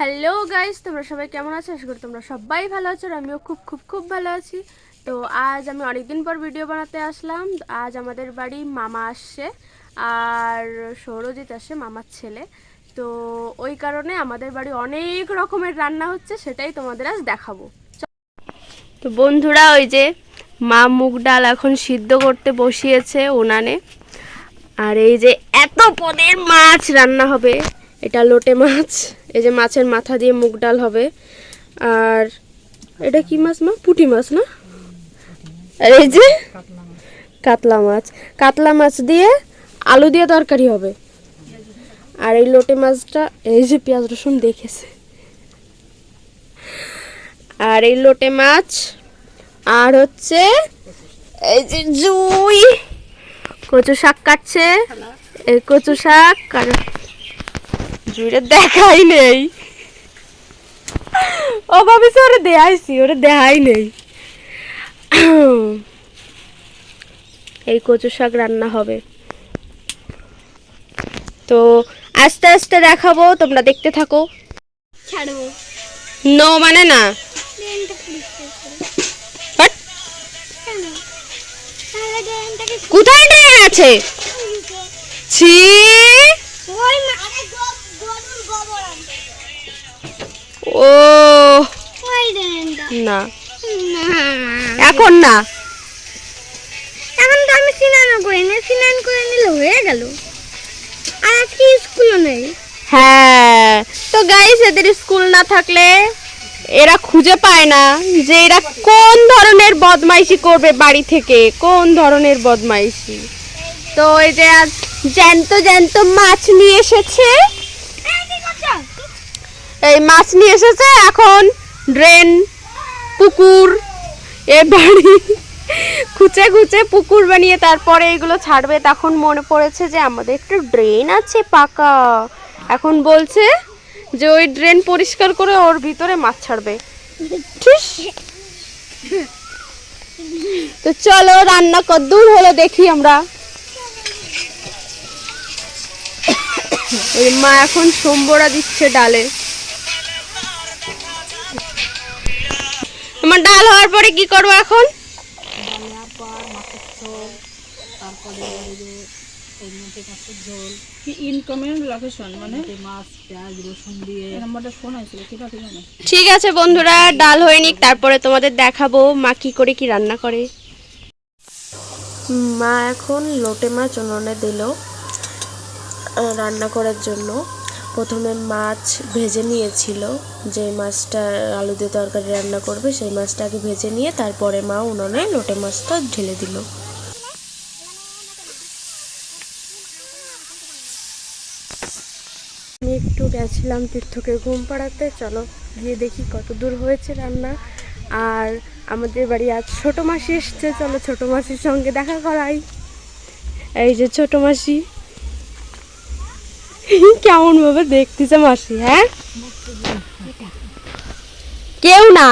Hello guys তোমরা সবাই কেমন আছো? আশা করি তোমরা সবাই ভালো আছো আর আমিও খুব খুব খুব ভালো আছি। তো আজ আমি অনেকদিন পর ভিডিও বানাতে আসলাম। আজ আমাদের বাড়ি মামা আসছে আর সৌরজিৎ আসে, মামার ছেলে। তো ওই কারণে আমাদের বাড়ি অনেক রকমের রান্না হচ্ছে, সেটাই তোমাদের আজ দেখাবো। তো বন্ধুরা, ওই যে মা মুগ ডাল এখন সিদ্ধ করতে বসিয়েছে উনানে। আর এই যে এত পদের মাছ রান্না হবে, এটা লোটে মাছ। এই যে মাছের মাথা দিয়ে মুগ ডাল হবে। আর এটা কি মাছ মা? পুঁটি মাছ না? আর এই যে কাতলা মাছ। কাতলা মাছ দিয়ে আলু দিয়ে তরকারি হবে। আর এই লোটে মাছটা, এই যে পেঁয়াজ রসুন দেখেছে। আর এই লোটে মাছ, আর হচ্ছে এই যে জুই। কচু শাক কাটছে। এই কচু শাক আর জুইটা দেখাই নেই। ও ভাবিস ওরে দেখাইছি ওরে দেখাই নেই। এই কচু শাক রান্না হবে। তো আস্তে আস্তে দেখাবো তোমরা দেখতে থাকো। ছাড়বো। নো মানে না? কোথায় আছে? ছি। ও। না। না। এখন না। এখন তো আমি স্নানও করিনি স্নান করে নিলে হয়ে গেল। আর আজকে স্কুলও নেই। হ্যাঁ তো গাইস এদের স্কুল না থাকলে এরা খুঁজে পায় না যে এরা কোন ধরনের বদমাইশি করবে বাড়ি থেকে কোন ধরনের বদমাইশি। তো এই যে আজ জ্যান্ত জ্যান্ত মাছ নিয়ে এসেছে। এই মাছ নিয়ে এসেছে এখন ড্রেন, পুকুর, এ বাড়ি। খুঁচে খুঁচে পুকুর বানিয়ে তারপরে এগুলো ছাড়বে। তখন মনে পড়েছে যে আমাদের একটা ড্রেন আছে পাকা। এখন বলছে যে ওই ড্রেন পরিষ্কার করে ওর ভিতরে মাছ ছাড়বে। তো চলো, রান্না কদ্দূর হলো দেখি আমরা। মা এখন সোমবড়া দিচ্ছে ডালে। আমার ডাল হওয়ার পরে কি করব এখন? কি ইনকামের লোকেশন মানে? ঠিক আছে বন্ধুরা ডাল হয়ে নিক তারপরে তোমাদের দেখাবো মা কি করে কি রান্না করে। মা এখন লোটে মাছ উনুনে দিল রান্না করার জন্য। প্রথমে মাছ ভেজে নিয়েছিল। যে মাছটা আলু দিয়ে তরকারি রান্না করবে, সেই মাছটাকে ভেজে নিয়ে তারপরে মা উনুনে লোটে মাছটা ঢেলে দিল। আমি একটু গেছিলাম তীর্থকে ঘুম পাড়াতে। চলো গিয়ে দেখি কত দূর হয়েছে রান্না। আর আমাদের বাড়ি আজ ছোট মাসি এসছে। চলো ছোট মাসির সঙ্গে দেখা করাই। এই যে ছোট মাসি। কেমন ভাবে দেখতেছে মাসি হ্যাঁ? কেউ না।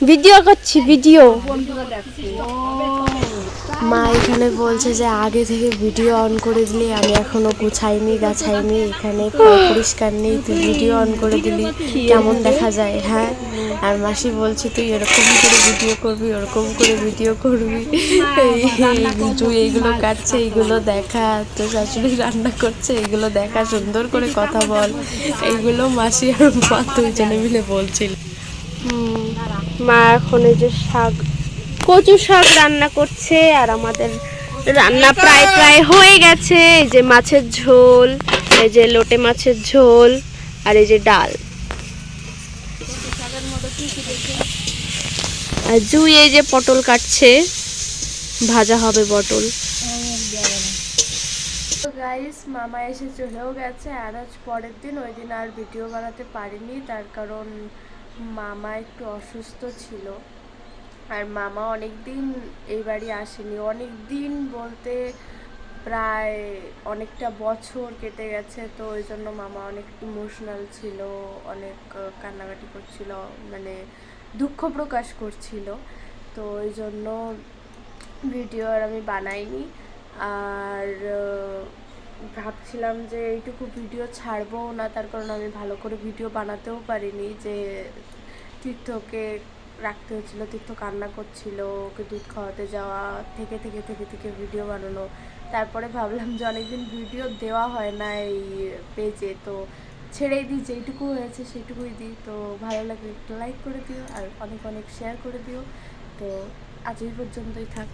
ভিডিও করছি ভিডিও। মা এখানে বলছে যে আগে থেকে ভিডিও অন করে দিলি, আমি এখনও গুছাইনি, গাছাইনি, এখানে পরিষ্কার নেই, তুই ভিডিও অন করে দিলি। কেমন দেখা যায় হ্যাঁ? আর মাসি বলছে, তুই এরকম করে ভিডিও করবি, ওরকম করে ভিডিও করবি। তুই এইগুলো কাটছে, এইগুলো দেখা, তোর শাশুড়ি রান্না করছে, এইগুলো দেখা, সুন্দর করে কথা বল। এইগুলো মাসি আর মা দুইজনে মিলে বলছিল। মা এখন এই যে শাক কচু শাক রান্না করছে আর আমাদের রান্না প্রায় প্রায় হয়ে গেছে। এই যে মাছের ঝোল, এই যে লোটে মাছের ঝোল আর এই যে ডাল। আর জুই এই যে পটল কাটছে, ভাজা হবে পটল। গাইস মামা এসে চলেও গেছে, আর আজ পরের দিন ওই দিন আর ভিডিও বানাতে পারিনি, তার কারণ মামা একটু অসুস্থ ছিল। আর মামা অনেক দিন এই বাড়ি আসেনি। অনেক দিন বলতে প্রায় অনেকটা বছর কেটে গেছে, তো ওই জন্য মামা অনেক ইমোশনাল ছিল, অনেক কান্নাকাটি করছিল মানে দুঃখ প্রকাশ করছিল। তো ওই জন্য ভিডিও আর আমি বানাইনি। আর ভাবছিলাম যে এইটুকু ভিডিও ছাড়বো না, তার কারণ আমি ভালো করে ভিডিও বানাতেও পারিনি, যে তীর্থকে রাখতে হয়েছিল তীর্থ কান্না করছিল, ওকে দুধ খাওয়াতে যাওয়া, থেকে থেকে থেকে থেকে ভিডিও বানানো। তারপরে ভাবলাম যে অনেকদিন ভিডিও দেওয়া হয় না এই পেজে তো ছেড়েই দিই, যেইটুকু হয়েছে সেইটুকুই দিই। তো ভালো লাগলে একটু লাইক করে দিও আর অনেক অনেক শেয়ার করে দিও। তো আজ এই পর্যন্তই থাক।